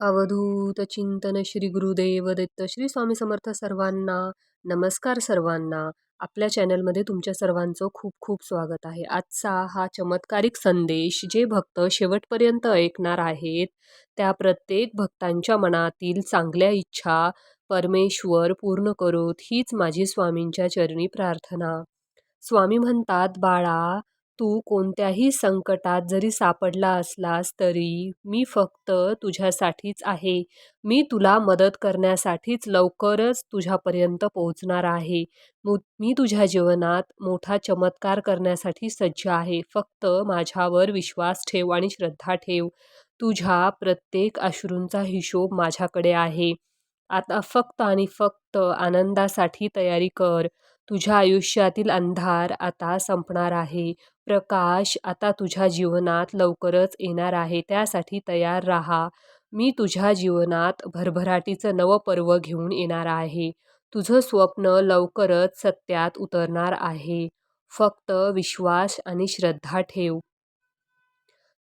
अवधूत चिंतन श्री गुरुदेव दत्त श्री स्वामी समर्थ सर्वांना नमस्कार सर्वांना. आपल्या चॅनलमध्ये तुमच्या सर्वांचं खूप खूप स्वागत आहे. आजचा हा चमत्कारिक संदेश जे भक्त शेवटपर्यंत ऐकणार आहेत त्या प्रत्येक भक्तांच्या मनातील चांगल्या इच्छा परमेश्वर पूर्ण करोत हीच माझी स्वामींच्या चरणी प्रार्थना. स्वामी म्हणतात बाळा तू कोणत्याही संकटात जरी सापडला असलास तरी मी फक्त तुझ्यासाठीच आहे. मी तुला मदत करण्यासाठीच लवकरच तुझ्यापर्यंत पोहोचणार आहे. मु मी तुझ्या जीवनात मोठा चमत्कार करण्यासाठी सज्ज आहे. फक्त माझ्यावर विश्वास ठेव आणि श्रद्धा ठेव. तुझ्या प्रत्येक अश्रूंचा हिशोब माझ्याकडे आहे. आता फक्त आणि फक्त आनंदासाठी तयारी कर. तुझ्या आयुष्यातील अंधार आता संपणार आहे. प्रकाश आता तुझ्या जीवनात लवकरच येणार आहे. त्यासाठी तयार राहा. मी तुझ्या जीवनात भरभराटीचं नवं पर्व घेऊन येणार आहे. तुझं स्वप्न लवकरच सत्यात उतरणार आहे. फक्त विश्वास आणि श्रद्धा ठेव.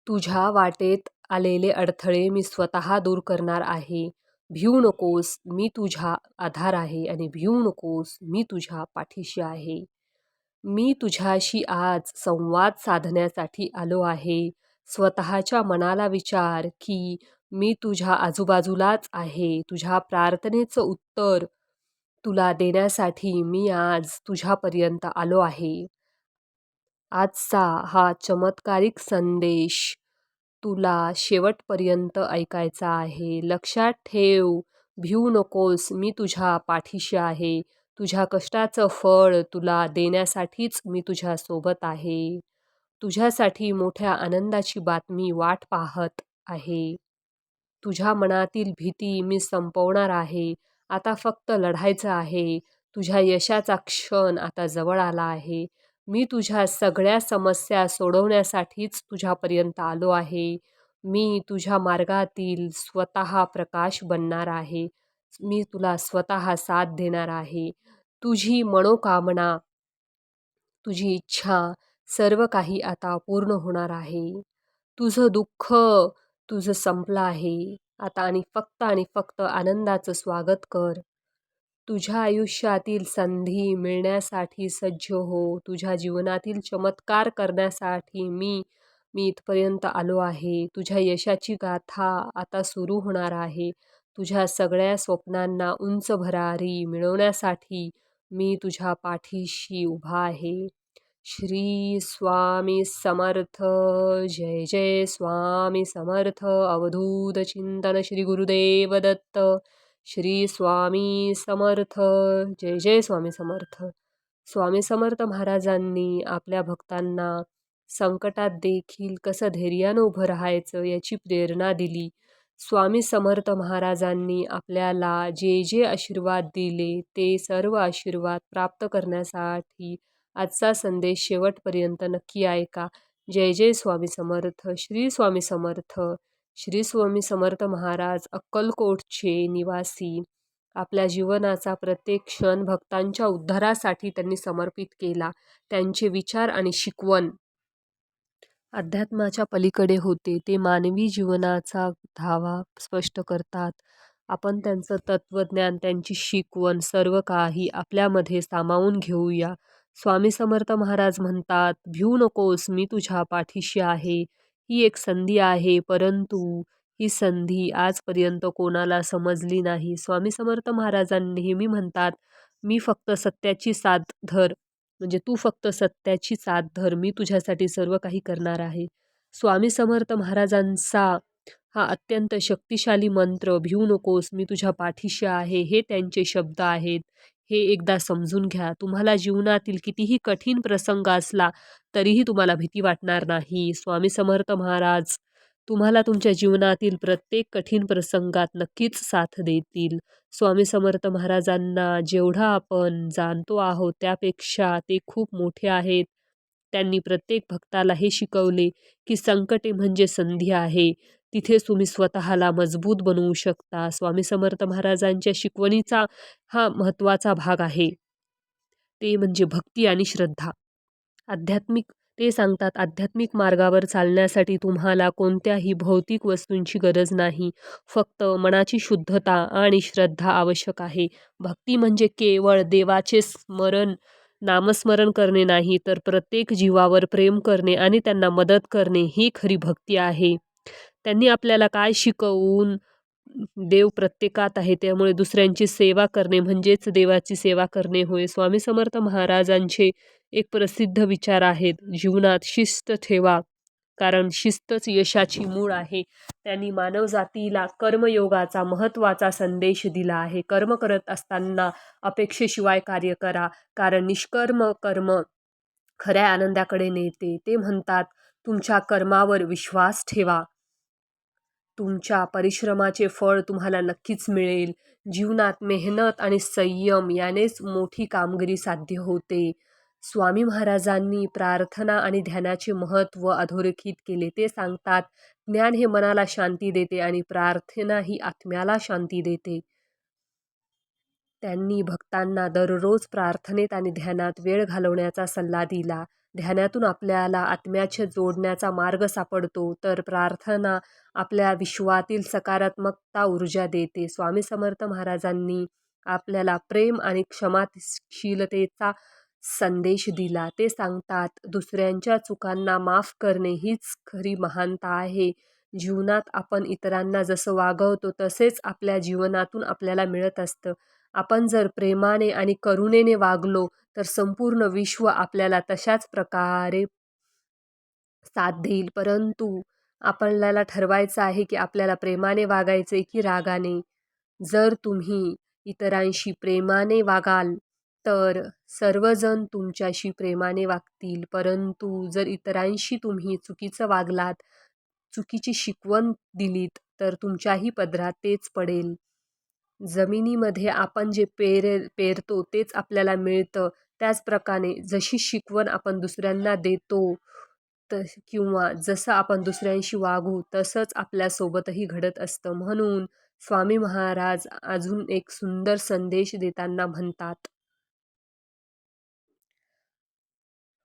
तुझ्या वाटेत आलेले अडथळे मी स्वतः दूर करणार आहे. भिऊ नकोस मी तुझा आधार आहे आणि भिऊ नकोस मी तुझ्या पाठीशी आहे. मी तुझ्याशी आज संवाद साधण्यासाठी आलो आहे. स्वतःच्या मनाला विचार की मी तुझ्या आजूबाजूलाच आहे. तुझ्या प्रार्थनेचं उत्तर तुला देण्यासाठी मी आज तुझ्यापर्यंत आलो आहे. आजचा हा चमत्कारिक संदेश तुला शेवटपर्यंत ऐकायचा आहे. लक्षात ठेव. भिऊ नकोस. मी तुझ्या पाठीशी आहे. तुझ्या कष्टाचं फळ तुला देण्यासाठीच मी तुझ्यासोबत आहे. तुझ्यासाठी मोठ्या आनंदाची बातमी वाट पाहत आहे. तुझ्या मनातील भीती मी संपवणार आहे. आता फक्त लढायचं आहे. तुझ्या यशाचा क्षण आता जवळ आला आहे. मी तुझ्या सगळ्या समस्या सोडवण्यासाठीच तुझ्यापर्यंत आलो आहे. मी तुझ्या मार्गातील स्वतः प्रकाश बनणार आहे. मी तुला स्वतः साथ देणार आहे. तुझी मनोकामना तुझी इच्छा सर्व काही आता पूर्ण होणार आहे. तुझं दुःख तुझं संपलं आहे. आता आणि फक्त आणि फक्त आनंदाचं स्वागत कर. तुझ्या आयुष्यातील संधी मिळण्यासाठी सज्ज हो. तुझ्या जीवनातील चमत्कार करण्यासाठी मी मी इथपर्यंत आलो आहे. तुझ्या यशाची गाथा आता सुरू होणार आहे. तुझ्या सगळ्या स्वप्नांना उंच भरारी मिळवण्यासाठी मी तुझ्या पाठीशी उभा आहे. श्री स्वामी समर्थ जय जय स्वामी समर्थ. अवधूत चिंतन श्री गुरुदेव दत्त. श्री स्वामी समर्थ. जय जय स्वामी समर्थ. स्वामी समर्थ महाराजांनी आपल्या भक्तांना संकटात देखील कसं धैर्यानं उभं राहायचं याची प्रेरणा दिली. स्वामी समर्थ महाराजांनी आपल्याला जे जे आशीर्वाद दिले ते सर्व आशीर्वाद प्राप्त करण्यासाठी आजचा संदेश शेवटपर्यंत नक्की ऐका. जय जय स्वामी समर्थ. श्री स्वामी समर्थ. श्री स्वामी समर्थ महाराज अक्कलकोटचे निवासी आपल्या जीवनाचा प्रत्येक क्षण भक्तांच्या उद्धारासाठी त्यांनी समर्पित केला. त्यांचे विचार आणि शिकवण अध्यात्माच्या पलीकडे होते. ते मानवी जीवनाचा धावा स्पष्ट करतात. आपण त्यांचं तत्त्वज्ञान त्यांची शिकवण सर्व काही आपल्यामध्ये सामावून घेऊया. स्वामी समर्थ महाराज म्हणतात भिऊ नकोस मी तुझ्या पाठीशी आहे. ही एक संधी आहे परंतु ही संधी आजपर्यंत कोणाला समजली नाही. स्वामी समर्थ महाराजांनी नेहमी म्हणतात मी फक्त सत्याची साथ धर. म्हणजे तू फक्त सत्याची साथ धर. मी तुझ्यासाठी सर्व काही करणार आहे. स्वामी समर्थ महाराजांचा हा अत्यंत शक्तिशाली मंत्र भिऊ नकोस. मी तुझ्या पाठीशी आहे. हे त्यांचे शब्द आहेत. हे एकदा समजून घ्या. तुम्हाला जीवनातील कितीही कठीण प्रसंग असला तरीही तुम्हाला भीती वाटणार नाही. स्वामी समर्थ महाराज तुम्हाला तुमच्या जीवनातील प्रत्येक कठीण प्रसंगात नक्कीच साथ देतील. स्वामी समर्थ महाराजांना जेवढा आपण जाणतो आहोत त्यापेक्षा ते खूप मोठे आहेत. त्यांनी प्रत्येक भक्ताला हे शिकवले की संकटे म्हणजे संधी आहे. तिथेच तुम्ही स्वतःला मजबूत बनवू शकता. स्वामी समर्थ महाराजांच्या शिकवणीचा हा महत्त्वाचा भाग आहे. ते म्हणजे भक्ती आणि श्रद्धा. आध्यात्मिक ते सांगतात आध्यात्मिक मार्गावर चालण्यासाठी तुम्हाला कोणत्याही भौतिक वस्तूंची गरज नाही. फक्त मनाची शुद्धता आणि श्रद्धा आवश्यक आहे. भक्ती म्हणजे केवळ देवाचे स्मरण नामस्मरण करणे नाही तर प्रत्येक जीवावर प्रेम करणे आणि त्यांना मदत करणे ही खरी भक्ती आहे. त्यांनी आपल्याला काय शिकवून देव प्रत्येकात आहे त्यामुळे दुसऱ्यांची सेवा करणे म्हणजेच देवाची सेवा करणे होय. स्वामी समर्थ महाराजांचे एक प्रसिद्ध विचार आहेत जीवनात शिस्त ठेवा. कारण शिस्तच यशाची मूळ आहे. त्यांनी मानवजातीला कर्मयोगाचा महत्त्वाचा संदेश दिला आहे. कर्म करत असताना अपेक्षेशिवाय कार्य करा कारण निष्कर्म कर्म खऱ्या आनंदाकडे नेते. ते म्हणतात तुमच्या कर्मावर विश्वास ठेवा. तुमच्या परिश्रमाचे फळ तुम्हाला नक्कीच मिळेल. जीवनात मेहनत आणि संयम यानेच मोठी कामगिरी साध्य होते. स्वामी महाराजांनी प्रार्थना आणि ध्यानाचे महत्त्व अधोरेखित केले. ते सांगतात ज्ञान हे मनाला शांती देते आणि प्रार्थना ही आत्म्याला शांती देते. त्यांनी भक्तांना दररोज प्रार्थनेत आणि ध्यानात वेळ घालवण्याचा सल्ला दिला. ध्यानातून आपल्याला आत्म्याचे जोडण्याचा मार्ग सापडतो तर प्रार्थना आपल्या विश्वातील सकारात्मकता ऊर्जा देते. स्वामी समर्थ महाराजांनी आपल्याला प्रेम आणि क्षमाशीलतेचा संदेश दिला. ते सांगतात दुसऱ्यांच्या चुकांना माफ करणे हीच खरी महानता आहे. जीवनात आपण इतरांना जसं वागवतो तसेच आपल्या जीवनातून आपल्याला मिळत असतं. आपण जर प्रेमाने आणि करुणेने वागलो तर संपूर्ण विश्व आपल्याला तशाच प्रकारे साथ देईल. परंतु आपल्याला ठरवायचं आहे की आपल्याला प्रेमाने वागायचे की रागाने. जर तुम्ही इतरांशी प्रेमाने वागाल तर सर्वजण तुमच्याशी प्रेमाने वागतील. परंतु जर इतरांशी तुम्ही चुकीचं वागलात चुकीची शिकवण दिलीत तर तुमच्याही पदरात तेच पडेल. जमिनीमध्ये आपण जे पेर पेरतो तेच आपल्याला मिळतं. त्याचप्रकारे जशी शिकवण आपण दुसऱ्यांना देतो त किंवा जसं आपण दुसऱ्यांशी वागू तसंच आपल्यासोबतही घडत असतं. म्हणून स्वामी महाराज अजून एक सुंदर संदेश देताना म्हणतात.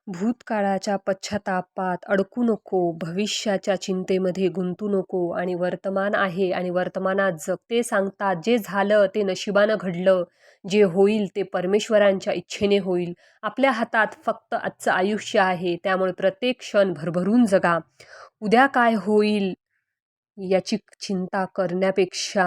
भूतकाळाच्या पश्चातापात अडकू नको भविष्याच्या चिंतेमध्ये गुंतू नको आणि वर्तमान आहे आणि वर्तमानात जग. ते सांगतात जे झालं ते नशिबानं घडलं जे होईल ते परमेश्वरांच्या इच्छेने होईल. आपल्या हातात फक्त आजचं आयुष्य आहे त्यामुळे प्रत्येक क्षण भरभरून जगा. उद्या काय होईल याची चिंता करण्यापेक्षा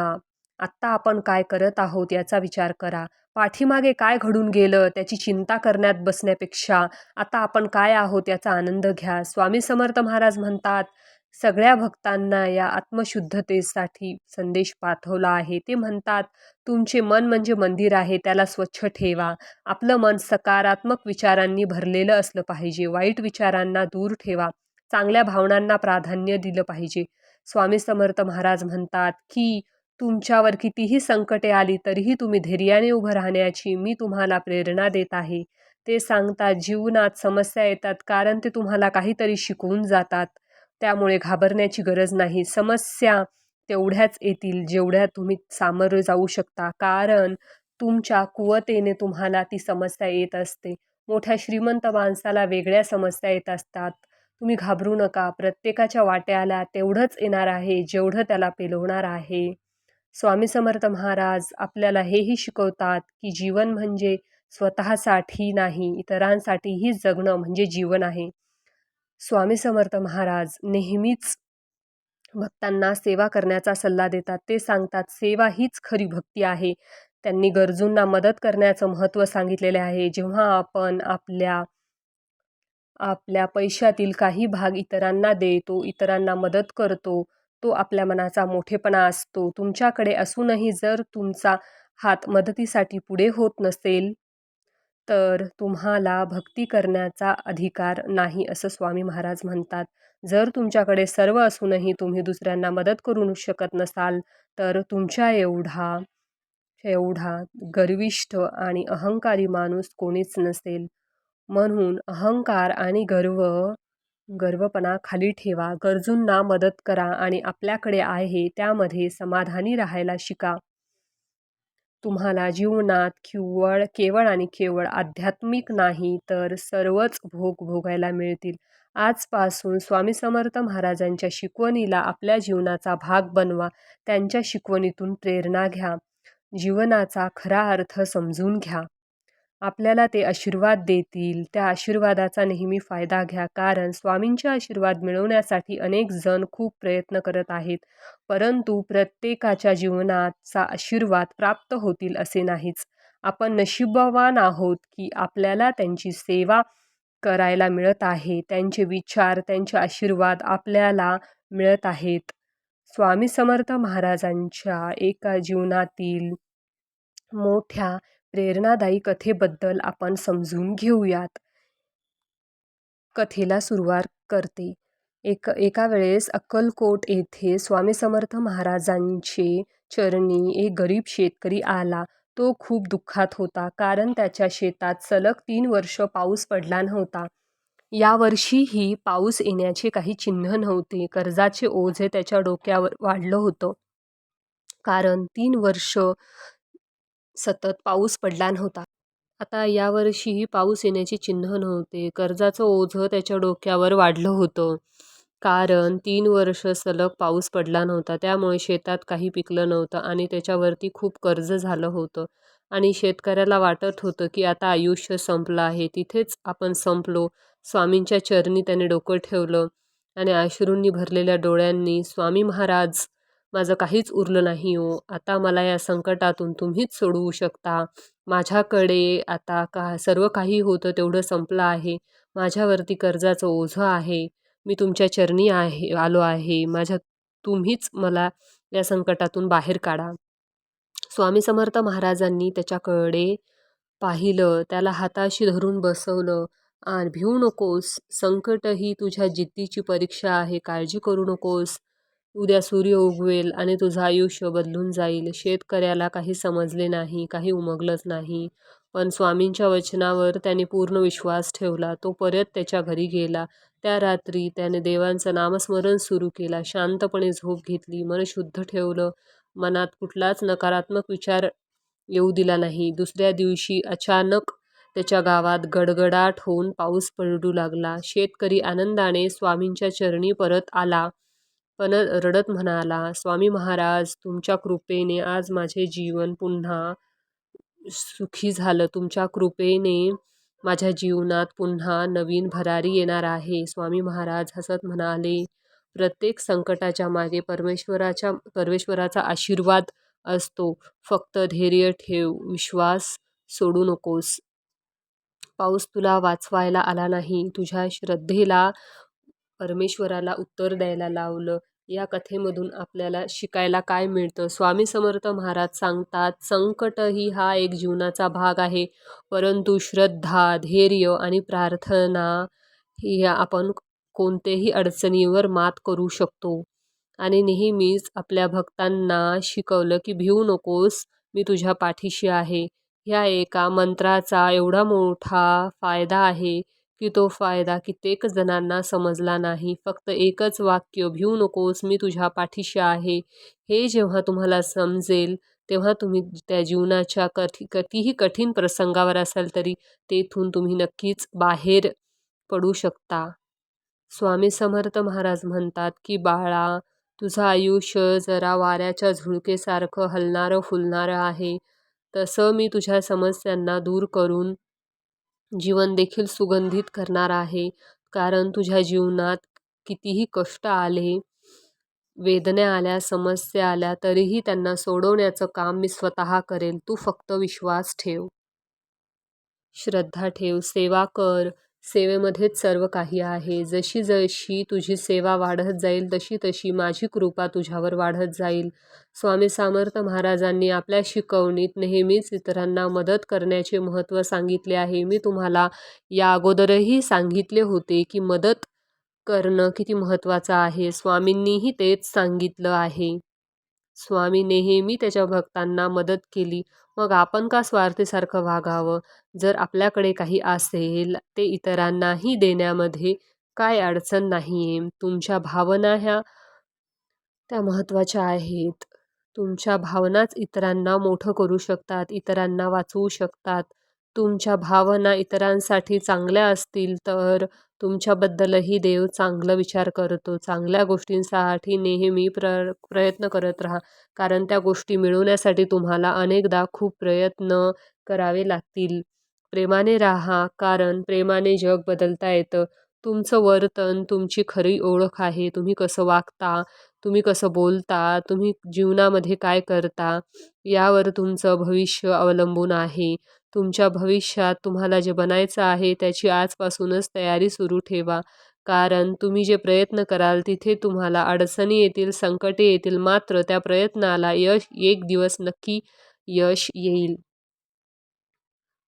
आत्ता आपण काय करत आहोत याचा विचार करा. पाठीमागे काय घडून गेलं त्याची चिंता करण्यात बसण्यापेक्षा आता आपण काय आहोत याचा आनंद घ्या. स्वामी समर्थ महाराज म्हणतात सगळ्या भक्तांना या आत्मशुद्धतेसाठी संदेश पाठवला आहे. ते म्हणतात तुमचे मन म्हणजे मंदिर आहे त्याला स्वच्छ ठेवा. आपलं मन सकारात्मक विचारांनी भरलेलं असलं पाहिजे. वाईट विचारांना दूर ठेवा. चांगल्या भावनांना प्राधान्य दिलं पाहिजे. स्वामी समर्थ महाराज म्हणतात की तुमच्यावर कितीही संकटे आली तरीही तुम्ही धैर्याने उभं राहण्याची मी तुम्हाला प्रेरणा देत आहे. ते सांगतात जीवनात समस्या येतात कारण ते तुम्हाला काहीतरी शिकवून जातात. त्यामुळे घाबरण्याची गरज नाही. समस्या तेवढ्याच येतील जेवढ्या तुम्ही सामोरे जाऊ शकता. कारण तुमच्या कुवतेने तुम्हाला ती समस्या येत असते. मोठ्या श्रीमंत माणसाला वेगळ्या समस्या येत असतात. तुम्ही घाबरू नका. प्रत्येकाच्या वाट्याला तेवढंच येणार आहे जेवढं त्याला पेलवणार आहे. स्वामी समर्थ महाराज आपल्याला हेही शिकवतात की जीवन म्हणजे स्वतःसाठी नाही इतरांसाठीही जगणं म्हणजे जीवन आहे. स्वामी समर्थ महाराज नेहमीच भक्तांना सेवा करण्याचा सल्ला देतात. ते सांगतात सेवा हीच खरी भक्ती आहे. त्यांनी गरजूंना मदत करण्याचं महत्त्व सांगितलेले आहे. जेव्हा आपण आपल्या आपल्या पैशातील काही भाग इतरांना देतो इतरांना मदत करतो तो आपल्या मनाचा मोठेपणा असतो. तुमच्याकडे असूनही जर तुमचा हात मदतीसाठी पुढे होत नसेल तर तुम्हाला भक्ती करण्याचा अधिकार नाही असं स्वामी महाराज म्हणतात. जर तुमच्याकडे सर्व असूनही तुम्ही दुसऱ्यांना मदत करू शकत नसाल तर तुमच्या एवढा एवढा गर्विष्ठ आणि अहंकारी माणूस कोणीच नसेल. म्हणून अहंकार आणि गर्व गर्वपणा खाली ठेवा. गरजूंना मदत करा आणि आपल्याकडे आहे त्यामध्ये समाधानी राहायला शिका. तुम्हाला जीवनात केवळ केवळ आणि केवळ आध्यात्मिक नाही तर सर्वच भोग भोगायला मिळतील. आजपासून स्वामी समर्थ महाराजांच्या शिकवणीला आपल्या जीवनाचा भाग बनवा. त्यांच्या शिकवणीतून प्रेरणा घ्या. जीवनाचा खरा अर्थ समजून घ्या. आपल्याला ते आशीर्वाद देतील. त्या आशीर्वादाचा नेहमी फायदा घ्या. कारण स्वामींचे आशीर्वाद मिळवण्यासाठी अनेक जण खूप प्रयत्न करत आहेत. परंतु प्रत्येकाच्या जीवनाचा आशीर्वाद प्राप्त होतील असे नाहीच. आपण नशीबवान आहोत की आपल्याला त्यांची सेवा करायला मिळत आहे. त्यांचे विचार त्यांचे आशीर्वाद आपल्याला मिळत आहेत. स्वामी समर्थ महाराजांच्या एका जीवनातील मोठ्या प्रेरणादायी कथेबद्दल आपण समजून घेऊयात. कथेला सुरुवात करते. एक एका वेळेस अक्कलकोट येथे स्वामी समर्थ महाराजांचे चरणी एक गरीब शेतकरी आला. तो खूप दुःखात होता कारण त्याच्या शेतात सलग तीन वर्ष पाऊस पडला नव्हता. यावर्षीही पाऊस येण्याचे काही चिन्ह नव्हते. कर्जाचे ओझे त्याच्या डोक्यावर वाढलं होतं. कारण तीन वर्ष सतत पाऊस पडला नव्हता. आता यावर्षीही पाऊस येण्याची चिन्ह नव्हते. कर्जाचं ओझं त्याच्या डोक्यावर वाढलं होतं. कारण तीन वर्ष सलग पाऊस पडला नव्हता. त्यामुळे शेतात काही पिकलं नव्हतं आणि त्याच्यावरती खूप कर्ज झालं होतं. आणि शेतकऱ्याला वाटत होतं की आता आयुष्य संपलं आहे. तिथेच आपण संपलो. स्वामींच्या चरणी त्याने डोकं ठेवलं आणि अश्रूंनी भरलेल्या डोळ्यांनी स्वामी महाराज माझं काहीच उरलं नाही हो. आता मला या संकटातून तुम्हीच सोडवू शकता. माझ्याकडे आता का सर्व काही होतं तेवढं संपलं आहे. माझ्यावरती कर्जाचं ओझं आहे. मी तुमच्या चरणी आहे आलो आहे. माझ्या तुम्हीच मला या संकटातून बाहेर काढा. स्वामी समर्थ महाराजांनी त्याच्याकडे पाहिलं. त्याला हाताशी धरून बसवलं. आणि भिवू नकोस. संकट ही तुझ्या जिद्दीची परीक्षा आहे. काळजी करू नकोस. उद्या सूर्य उगवेल आणि तुझं आयुष्य बदलून जाईल. शेतकऱ्याला काही समजले नाही काही उमगलंच नाही. पण स्वामींच्या वचनावर त्याने पूर्ण विश्वास ठेवला. तो परत त्याच्या घरी गेला. त्या रात्री त्याने देवांचं नामस्मरण सुरू केला. शांतपणे झोप घेतली. मन शुद्ध ठेवलं. मनात कुठलाच नकारात्मक विचार येऊ दिला नाही. दुसऱ्या दिवशी अचानक त्याच्या गावात गडगडाट होऊन पाऊस पडू लागला. शेतकरी आनंदाने स्वामींच्या चरणी परत आला. पण रडत म्हणाला स्वामी महाराज तुमच्या कृपेने आज माझे जीवन पुन्हा सुखी झालं. तुमच्या कृपेने माझ्या जीवनात पुन्हा नवीन भरारी येणार आहे. स्वामी महाराज हसत म्हणाले प्रत्येक संकटाच्या मागे परमेश्वराच्या परमेश्वराचा आशीर्वाद असतो. फक्त धैर्य ठेव. विश्वास सोडू नकोस. पाऊस तुला वाचवायला आला नाही. तुझ्या श्रद्धेला परमेश्वराला उत्तर द्यायला लावलं. या कथेमधून आपल्याला शिकायला काय मिळतं? स्वामी समर्थ महाराज सांगतात संकट ही हा एक जीवनाचा भाग आहे. परंतु श्रद्धा धैर्य आणि प्रार्थना ही आपण कोणतेही अडचणीवर मात करू शकतो. आणि नेहमीच आपल्या भक्तांना शिकवलं की भिवू नकोस मी तुझ्या पाठीशी आहे. ह्या एका मंत्राचा एवढा मोठा फायदा आहे की तो फायदा कित्येक जणांना समजला नाही. फक्त एकच वाक्य भिवू नकोस मी तुझ्या पाठीशी आहे. हे जेव्हा तुम्हाला समजेल तेव्हा तुम्ही त्या जीवनाच्या कठी कितीही कठीण प्रसंगावर असाल तरी तेथून तुम्ही नक्कीच बाहेर पडू शकता. स्वामी समर्थ महाराज म्हणतात की बाळा तुझं आयुष्य जरा वाऱ्याच्या झुळकेसारखं हलणारं फुलणारं आहे. तसं मी तुझ्या समस्यांना दूर करून जीवन देखील सुगंधित करणार आहे. कारण तुझ्या जीवनात कितीही कष्ट आले वेदना आल्या समस्या आल्या तरीही त्यांना सोडवण्याचं काम मी स्वतः करेल. तू फक्त विश्वास ठेव. श्रद्धा ठेव. सेवा कर. सेवेमध्येच सर्व काही आहे. जशी जशी तुझी सेवा वाढत जाईल तशी तशी माझी कृपा तुझ्यावर वाढत जाईल. स्वामी सामर्थ महाराजांनी आपल्या शिकवणीत नेहमीच इतरांना मदत करण्याचे महत्त्व सांगितले आहे. मी तुम्हाला या अगोदरही सांगितले होते की मदत करणं किती महत्त्वाचं आहे. स्वामींनीही तेच सांगितलं आहे. स्वामी नेहमी त्याच्या भक्तांना मदत केली. मग आपण का स्वार्थीसारखं वागावं? जर आपल्याकडे काही असेल ते इतरांनाही देण्यामध्ये काय अडचण नाही आहे तुमच्या भावना ह्या त्या महत्त्वाच्या आहेत. तुमच्या भावनाच इतरांना मोठं करू शकतात इतरांना वाचवू शकतात. तुमच्या भावना इतरांसाठी चांगल्या असतील तर तुमच्याबद्दलही देव चांगलं विचार करतो. चांगल्या गोष्टींसाठी नेहमी प्र प्रयत्न करत राहा. कारण त्या गोष्टी मिळवण्यासाठी तुम्हाला अनेकदा खूप प्रयत्न करावे लागतील. प्रेमाने राहा कारण प्रेमाने जग बदलता येतं. तुमचं वर्तन तुमची खरी ओळख आहे. तुम्ही कसं वागता तुम्ही कसं बोलता तुम्ही जीवनामध्ये काय करता यावर तुमचं भविष्य अवलंबून आहे. तुमच्या भविष्यात तुम्हाला जे बनायचं आहे त्याची आजपासूनच तयारी सुरू ठेवा. कारण तुम्ही जे प्रयत्न कराल तिथे तुम्हाला अडचणी येतील संकटे येतील मात्र त्या प्रयत्नाला यश एक दिवस नक्की यश येईल.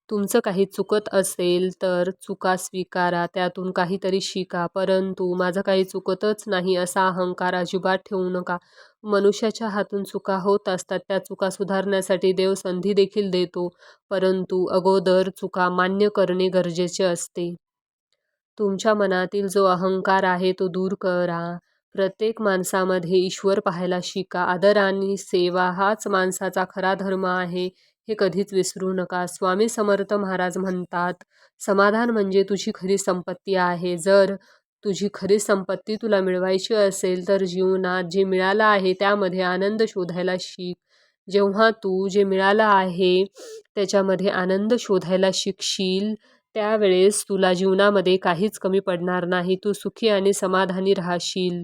तुमचं काही चुकत असेल तर चुका स्वीकारा त्यातून काहीतरी शिका. परंतु माझं काही चुकतच नाही असा अहंकार अजिबात ठेवू नका. मनुष्याच्या हातून चुका होत असतात त्या चुका सुधारण्यासाठी देव संधी देखील देतो परंतु अगोदर चुका मान्य करणे गरजेचे असते. तुमच्या मनातील जो अहंकार आहे तो दूर करा. प्रत्येक माणसामध्ये ईश्वर पाहायला शिका. आदर आणि सेवा हाच माणसाचा खरा धर्म आहे हे कधीच विसरू नका. स्वामी समर्थ महाराज म्हणतात समाधान म्हणजे तुझी खरी संपत्ती आहे. जर तुझी खरी संपत्ती तुला मिळवायची असेल तर जीवनात जे मिळालं आहे त्यामध्ये आनंद शोधायला शिक. जेव्हा तू जे मिळालं आहे त्याच्यामध्ये आनंद शोधायला शिकशील त्यावेळेस तुला जीवनामध्ये काहीच कमी पडणार नाही. तू सुखी आणि समाधानी राहशील.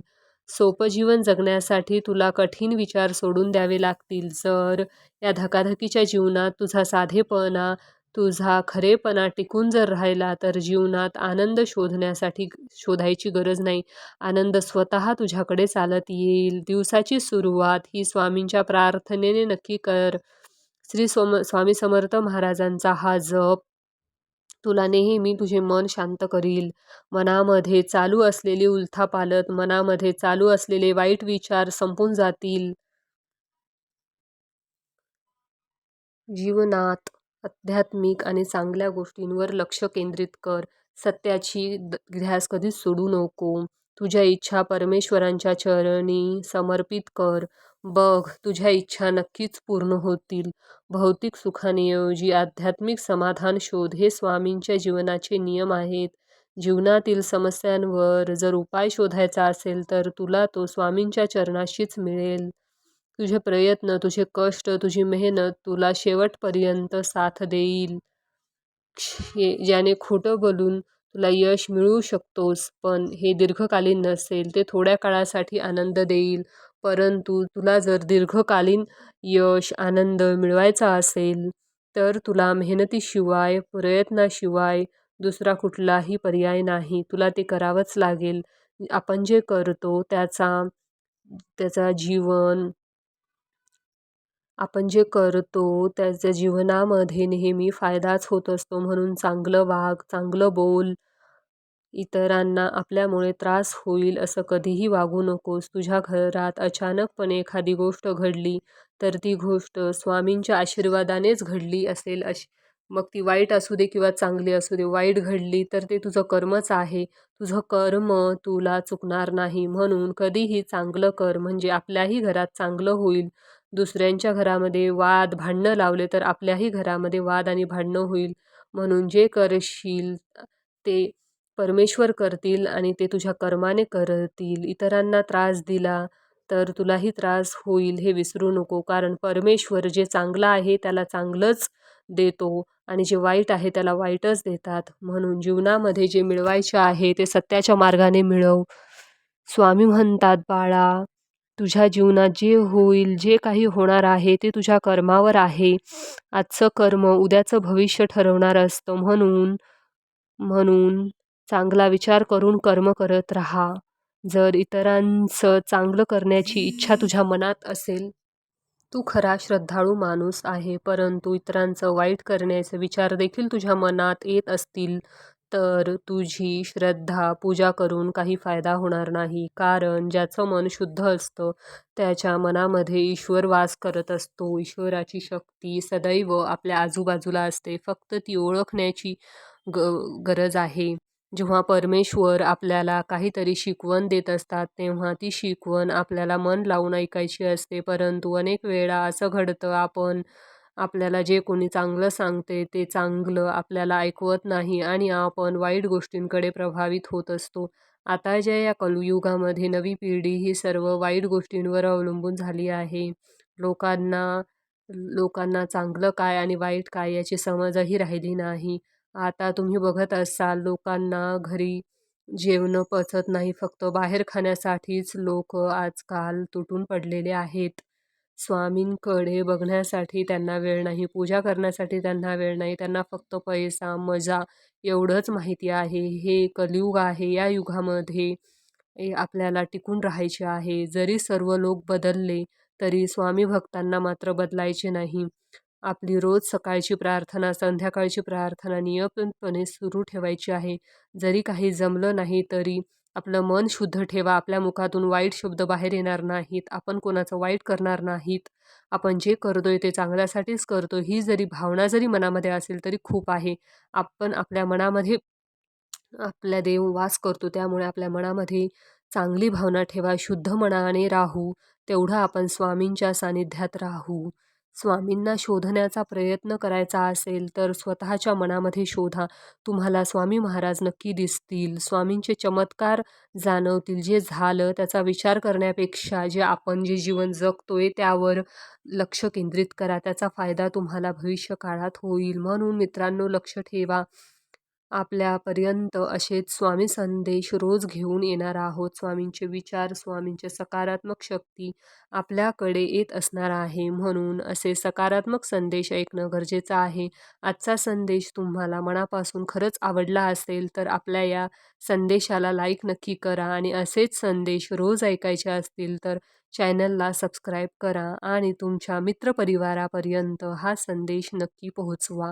सोपं जीवन जगण्यासाठी तुला कठीण विचार सोडून द्यावे लागतील. जर या धकाधकीच्या जीवनात तुझा साधेपणा तुझा खरेपणा टिकून जर राहिला तर जीवनात आनंद शोधण्यासाठी शोधायची गरज नाही. आनंद स्वतः तुझ्याकडे चालत येईल. दिवसाची सुरुवात ही स्वामींच्या प्रार्थनेने नक्की कर. श्री सोम स्वामी समर्थ महाराजांचा हा जप. तुला नेहमी तुझे मन शांत करील. मनामध्ये चालू असलेली उलथापालत मनामध्ये चालू असलेले वाईट विचार संपून जातील. जीवनात आध्यात्मिक आणि चांगल्या गोष्टींवर लक्ष केंद्रित कर. सत्याची ध्यास कधीच सोडू नको. तुझ्या इच्छा परमेश्वरांच्या चरणी समर्पित कर. बघ तुझ्या इच्छा नक्कीच पूर्ण होतील. भौतिक सुखानेऐवजी आध्यात्मिक समाधान शोध हे स्वामींच्या जीवनाचे नियम आहेत. जीवनातील समस्यांवर जर उपाय शोधायचा असेल तर तुला तो स्वामींच्या चरणाशीच मिळेल. तुझे प्रयत्न तुझे कष्ट तुझी मेहनत तुला शेवटपर्यंत साथ देईल. ज्याने खोटं बोलून तुला यश मिळू शकतोस पण हे दीर्घकालीन नसेल ते थोड्या काळासाठी आनंद देईल. परंतु तुला जर दीर्घकालीन यश आनंद मिळवायचा असेल तर तुला मेहनतीशिवाय प्रयत्नाशिवाय दुसरा कुठलाही पर्याय नाही. तुला ते करावंच लागेल. आपण जे करतो त्याचा त्याचा जीवन आपण जे करतो त्याच्या जीवनामध्ये नेहमी फायदाच होत असतो म्हणून चांगलं वाग चांगलं बोल इतरांना आपल्यामुळे त्रास होईल असं कधीही वागू नकोस. तुझ्या घरात अचानकपणे एखादी गोष्ट घडली तर ती गोष्ट स्वामींच्या आशीर्वादानेच घडली असेल अशी मग ती वाईट असू दे किंवा चांगली असू दे वाईट घडली तर ते तुझं कर्मच आहे. तुझं कर्म तुला चुकणार नाही म्हणून कधीही चांगलं कर म्हणजे आपल्याही घरात चांगलं होईल. दुसऱ्यांच्या घरामध्ये वाद भांडणं लावले तर आपल्याही घरामध्ये वाद आणि भांडणं होईल. म्हणून जे करशील ते परमेश्वर करतील आणि ते तुझ्या कर्माने करतील. इतरांना त्रास दिला तर तुलाही त्रास होईल हे विसरू नको. कारण परमेश्वर जे चांगलं आहे त्याला चांगलंच देतो आणि जे वाईट आहे त्याला वाईटच देतात. म्हणून जीवनामध्ये जे मिळवायचे आहे ते सत्याच्या मार्गाने मिळव. स्वामी म्हणतात बाळा तुझ्या जीवनात जे होईल जे काही होणार आहे ते तुझ्या कर्मावर आहे. आजचं कर्म उद्याचं भविष्य ठरवणार असतं म्हणून म्हणून चांगला विचार करून कर्म करत राहा. जर इतरांचं चांगलं करण्याची इच्छा तुझ्या मनात असेल तू खरा श्रद्धाळू माणूस आहे परंतु इतरांचं वाईट करण्याचे विचार देखील तुझ्या मनात येत असतील तर तुझी श्रद्धा पूजा करून काही फायदा होणार नाही. कारण ज्याचं मन शुद्ध असतं त्याच्या मनामध्ये ईश्वर वास करत असतो. ईश्वराची शक्ती सदैव आपल्या आजूबाजूला असते. फक्त ती ओळखण्याची ग गरज आहे. जेव्हा परमेश्वर आपल्याला काहीतरी शिकवण देत असतात तेव्हा ती शिकवण आपल्याला मन लावून ऐकायची असते. परंतु अनेक वेळा असं घडतं आपण आपल्याला जे कोणी चांगलं सांगते ते चांगलं आपल्याला ऐकवत नाही आणि आपण वाईट गोष्टींकडे प्रभावित होत असतो. आताच्या या कलयुगामध्ये नवी पिढी ही सर्व वाईट गोष्टींवर अवलंबून झाली आहे. लोकांना लोकांना चांगलं काय आणि वाईट काय याची समजही राहिली नाही. आता तुम्ही बघत असाल लोकांना घरी जेवणं पचत नाही फक्त बाहेर खाण्यासाठीच लोक आजकाल तुटून पडलेले आहेत. स्वामींकडे बघण्यासाठी त्यांना वेळ नाही पूजा करण्यासाठी त्यांना वेळ नाही त्यांना फक्त पैसा मजा एवढंच माहिती आहे. हे कलियुग आहे. या युगामध्ये ए आपल्याला टिकून राहायचे आहे. जरी सर्व लोक बदलले तरी स्वामी भक्तांना मात्र बदलायचे नाही. आपली रोज सकाळची प्रार्थना संध्याकाळची प्रार्थना नियमितपणे सुरू ठेवायची आहे. जरी काही जमलं नाही तरी आपलं मन शुद्ध ठेवा आपल्या मुखातून वाईट शब्द बाहेर येणार नाहीत आपण कोणाचं वाईट करणार नाहीत. आपण जे करतोय ते चांगल्यासाठीच करतो ही जरी भावना जरी मनामध्ये असेल तरी खूप आहे. आपण आपल्या मनामध्ये आपल्या देव वास करतो त्यामुळे आपल्या मनामध्ये चांगली भावना ठेवा शुद्ध मनाने राहू तेवढं आपण स्वामींच्या सानिध्यात राहू. स्वामींना शोधण्याचा प्रयत्न करायचा असेल तर स्वतःच्या मनामध्ये शोधा. तुम्हाला स्वामी महाराज नक्की दिसतील. स्वामींचे चमत्कार जाणवतील. जे झालं त्याचा विचार करण्यापेक्षा जे आपण जे जीवन जगतोय त्यावर लक्ष केंद्रित करा. त्याचा फायदा तुम्हाला भविष्य काळात होईल. म्हणून मित्रांनो लक्ष ठेवा. आपल्यापर्यंत असेच स्वामी संदेश रोज घेऊन येणार आहोत. स्वामींचे विचार स्वामींचे सकारात्मक शक्ती आपल्याकडे येत असणार आहे. म्हणून असे सकारात्मक संदेश ऐकणं गरजेचं आहे. आजचा संदेश तुम्हाला मनापासून खरंच आवडला असेल तर आपल्या या संदेशाला लाईक नक्की करा आणि असेच संदेश रोज ऐकायचे असतील तर चॅनलला सबस्क्राईब करा आणि तुमच्या मित्रपरिवारापर्यंत हा संदेश नक्की पोहोचवा.